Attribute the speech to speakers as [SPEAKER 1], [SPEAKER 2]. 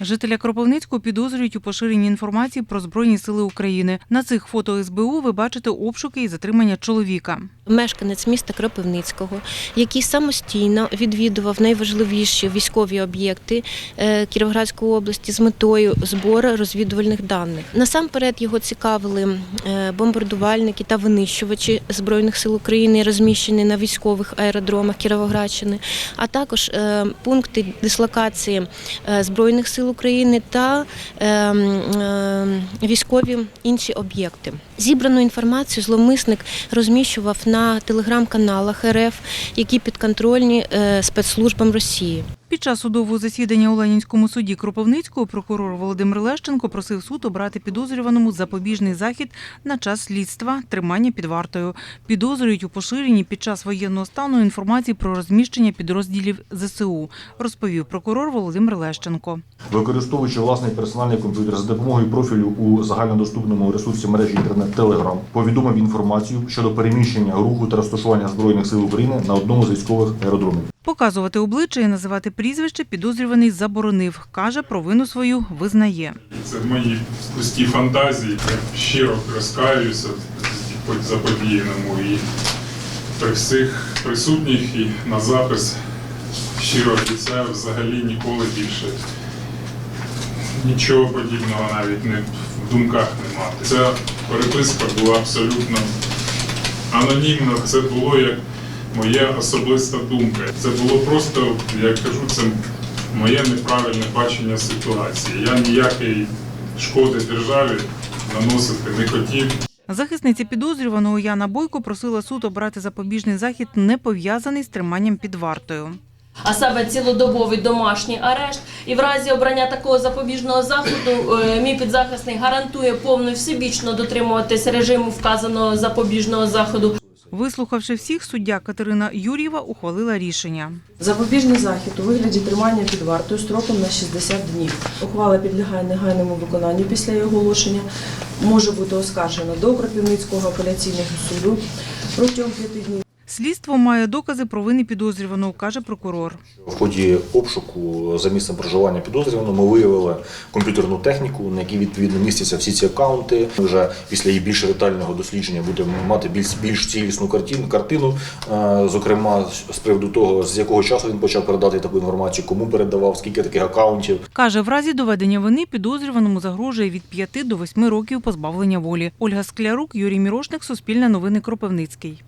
[SPEAKER 1] Жителя Кропивницького підозрюють у поширенні інформації про Збройні сили України. На цих фото СБУ ви бачите обшуки і затримання чоловіка.
[SPEAKER 2] мешканець міста Кропивницького, який самостійно відвідував найважливіші військові об'єкти е, Кіровоградської області з метою збору розвідувальних даних. Насамперед його цікавили е, бомбардувальники та винищувачі збройних сил України, розміщені на військових аеродромах Кіровоградщини, а також е, пункти дислокації збройних сил України та е, е, військові інші об'єкти. Зібрану інформацію зловмисник розміщував на телеграм-каналах РФ, які підконтрольні е, спецслужбам Росії.
[SPEAKER 1] Під час судового засідання у Ленінському суді Кропивницького прокурор Володимир Лещенко просив суд обрати підозрюваному запобіжний захід на час слідства тримання під вартою. Підозрюють у поширенні під час воєнного стану інформації про розміщення підрозділів ЗСУ, розповів прокурор Володимир Лещенко.
[SPEAKER 3] Використовуючи власний персональний комп'ютер за допомогою профілю у загальнодоступному ресурсі мережі інтернет Telegram, повідомив інформацію щодо переміщення руху та розташування збройних сил України на одному з військових аеродромів.
[SPEAKER 1] Показувати обличчя і називати прізвище підозрюваний заборонив. Каже, провину свою визнає.
[SPEAKER 4] Це мої пусті фантазії. Я щиро розкаюся хоч заподіяному і при всіх присутніх і на запис щиро обіцяю взагалі ніколи більше нічого подібного навіть не в думках не мати. Ця переписка була абсолютно анонімна. Це було як моя особиста думка. Це було просто, я кажу, це моє неправильне бачення ситуації. Я ніякої шкоди державі наносити не хотів.
[SPEAKER 1] Захисниця підозрюваного Яна Бойко просила суд обрати запобіжний захід, не пов'язаний з триманням під вартою.
[SPEAKER 5] а саме цілодобовий домашній арешт. І в разі обрання такого запобіжного заходу е, мій підзахисний гарантує повну і всебічно дотримуватись режиму вказаного запобіжного заходу.
[SPEAKER 1] Вислухавши всіх, суддя Катерина Юр'єва ухвалила рішення.
[SPEAKER 6] Запобіжний захід у вигляді тримання під вартою строком на 60 днів. Ухвала підлягає негайному виконанню після її оголошення. Може бути оскаржена до Кропівницького апеляційного суду протягом п'яти днів.
[SPEAKER 1] Слідство має докази про вини підозрюваного, каже прокурор.
[SPEAKER 3] В ході обшуку за місцем проживання підозрюваного ми виявили комп'ютерну техніку, на якій відповідно містяться всі ці акаунти. Ми вже після її більш ретельного дослідження будемо мати більш більш цілісну картину. Картину, е, зокрема, з приводу того, з якого часу він почав передати таку інформацію, кому передавав, скільки таких акаунтів.
[SPEAKER 1] Каже, в разі доведення вини підозрюваному загрожує від 5 до 8 років позбавлення волі. Ольга Склярук, Юрій Мірошник, Суспільне новини Кропивницький.